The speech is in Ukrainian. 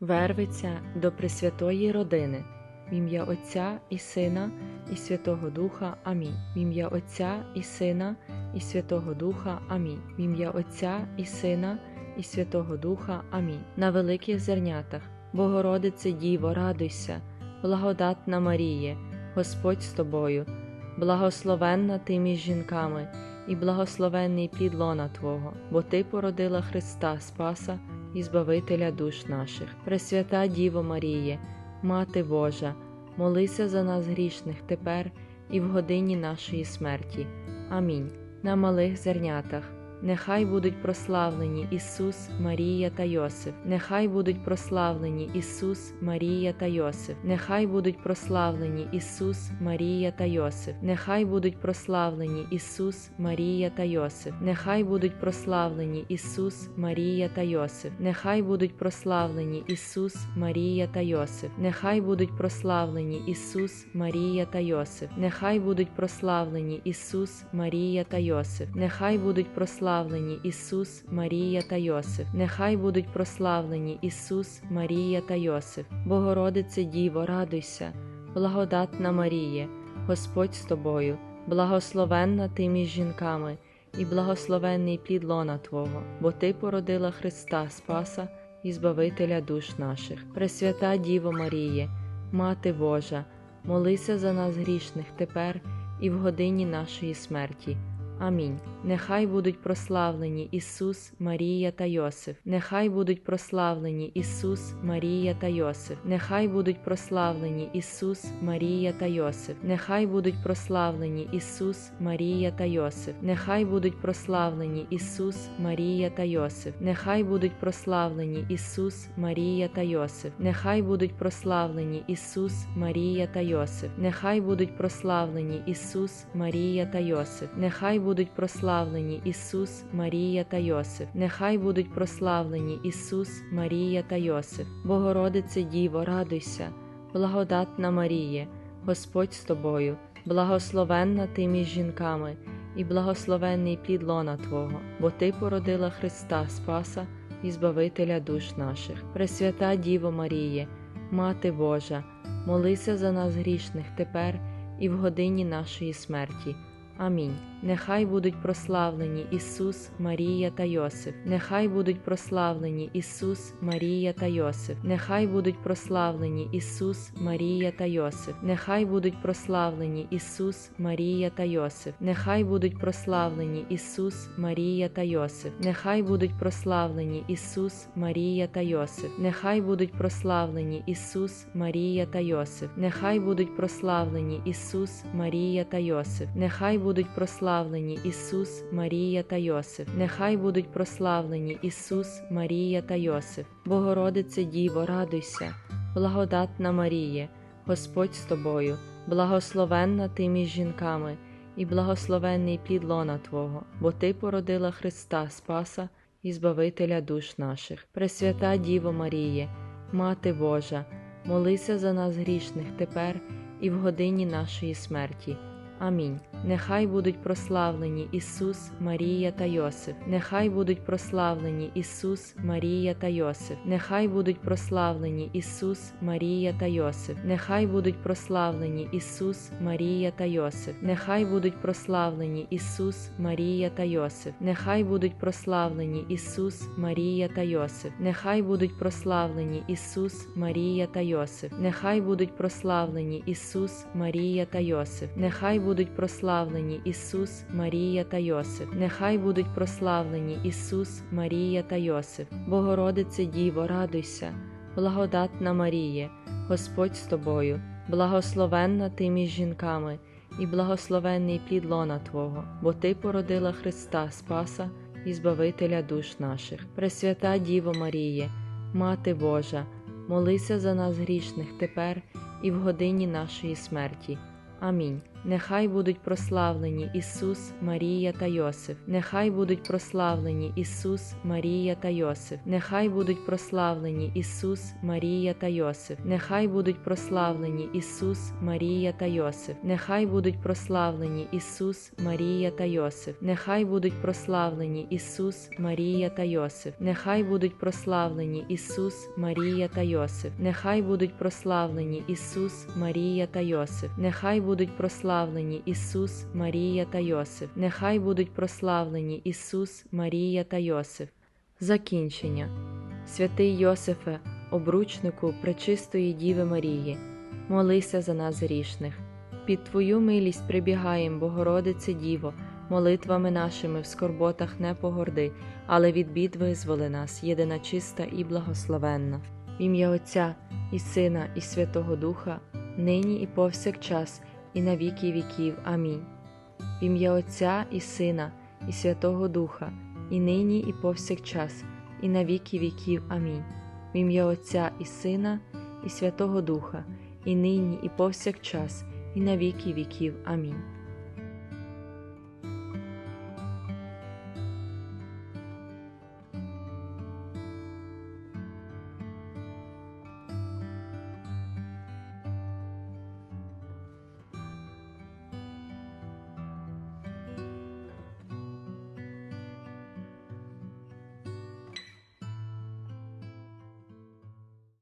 Вервиться до Пресвятої родини, в ім'я Отця і Сина, і Святого Духа. Амінь. В ім'я Отця і Сина, і Святого Духа. Амінь. В ім'я Отця і Сина, і Святого Духа. Амінь. На великих зернятах, Богородице Діво, радуйся, благодатна Маріє, Господь з тобою, благословенна ти між жінками, і благословенний плід лона Твого, бо Ти породила Христа Спаса і Збавителя душ наших. Пресвята Діво Маріє, Мати Божа, молися за нас грішних тепер і в годині нашої смерті. Амінь. На малих зернятах. Нехай будуть прославлені Ісус, Марія та Йосиф, нехай будуть прославлені Ісус, Марія та Йосиф, нехай будуть прославлені Ісус, Марія та Йосиф, нехай будуть прославлені Ісус, Марія та Йосиф, нехай будуть прославлені Ісус, Марія та Йосиф, нехай будуть прославлені Ісус, Марія та Йосиф, нехай будуть прославлені Ісус, Марія та Йосиф, нехай будуть прославлені Ісус, Марія та Йосиф, нехай будуть прославлені Ісус, Марія та Йосиф, нехай будуть прославлені Ісус, Марія та Йосиф, Богородице Діво, радуйся, благодатна Маріє, Господь з тобою, благословенна ти між жінками, і благословенний плід лона Твого, бо Ти породила Христа Спаса і Збавителя душ наших. Пресвята Діво Маріє, Мати Божа, молися за нас грішних тепер і в годині нашої смерті. Амінь. Нехай будуть прославлені Ісус, Марія та Йосиф, нехай будуть прославлені Ісус, Марія та Йосиф, нехай будуть прославлені Ісус, Марія та Йосиф, нехай будуть прославлені Ісус, Марія та Йосиф, нехай будуть прославлені Ісус, Марія та Йосиф, нехай будуть прославлені Ісус, Марія та Йосиф, нехай будуть прославлені Ісус, Марія та Йосиф, нехай будуть прославлені Ісус, Марія та Йосиф, нехай будуть прославлені Ісус, Марія та Йосиф, нехай будуть прославлені Ісус, Марія та Йосиф, Богородице Діво, радуйся, благодатна Маріє, Господь з тобою, благословенна ти між жінками, і благословенний плід лона Твого, бо Ти породила Христа Спаса і Збавителя душ наших. Пресвята Діво Маріє, Мати Божа, молися за нас грішних тепер і в годині нашої смерті. Амінь. Нехай будуть прославлені Ісус, Марія та Йосиф, нехай будуть прославлені Ісус, Марія та Йосиф, нехай будуть прославлені Ісус, Марія та Йосиф, нехай будуть прославлені Ісус, Марія та Йосиф, нехай будуть прославлені Ісус, Марія та Йосиф, нехай будуть прославлені Ісус, Марія та Йосиф, нехай будуть прославлені Ісус, Марія та Йосиф, нехай будуть прославлені Ісус, Марія та Йосиф, нехай будуть прославлені Ісус, Марія та Йосиф, нехай будуть прославлені Ісус, Марія та Йосиф, Богородице Діво, радуйся, благодатна Маріє, Господь з тобою, благословенна ти між жінками, і благословенний плід лона Твого, бо Ти породила Христа Спаса і Збавителя душ наших. Пресвята Діво Маріє, Мати Божа, молися за нас грішних тепер і в годині нашої смерті. Амінь. Нехай будуть прославлені Ісус, Марія та Йосиф, нехай будуть прославлені Ісус, Марія та Йосиф, нехай будуть прославлені Ісус, Марія та Йосиф, нехай будуть прославлені Ісус, Марія та Йосиф, нехай будуть прославлені Ісус, Марія та Йосиф, нехай будуть прославлені Ісус, Марія та Йосиф, нехай будуть прославлені Ісус, Марія та Йосиф, нехай будуть прославлені Ісус, Марія та Йосиф, нехай будуть прославлені Ісус, Марія та Йосиф, нехай будуть прославлені Ісус, Марія та Йосиф, Богородице Діво, радуйся, благодатна Маріє, Господь з тобою, благословенна ти між жінками, і благословенний плід лона Твого, бо Ти породила Христа Спаса і Збавителя душ наших. Пресвята Діво Маріє, Мати Божа, молися за нас грішних тепер і в годині нашої смерті. Амінь. Нехай будуть прославлені Ісус, Марія та Йосиф, нехай будуть прославлені Ісус, Марія та Йосиф, нехай будуть прославлені Ісус, Марія та Йосиф, нехай будуть прославлені Ісус, Марія та Йосиф, нехай будуть прославлені Ісус, Марія та Йосиф, нехай будуть прославлені Ісус, Марія та Йосиф, нехай будуть прославлені Ісус, Марія та Йосиф, нехай будуть прославлені Ісус, Марія та Йосиф, нехай будуть прославлені Ісус, Марія та Йосиф, нехай будуть прославлені Ісус, Марія та Йосиф. Закінчення. Святий Йосифе, обручнику пречистої Діви Марії, молися за нас грішних. Під Твою милість прибігаєм, Богородице Діво, молитвами нашими в скорботах не погорди, але від бід визволи нас, єдина чиста і благословенна. В ім'я Отця і Сина, і Святого Духа, нині і повсякчас, і на віки віків. Амінь. В ім'я Отця і Сина, і Святого Духа, і нині і повсякчас, і на віки віків. Амінь. В ім'я Отця і Сина, і Святого Духа, і нині і повсякчас, і на віки віків. Амінь.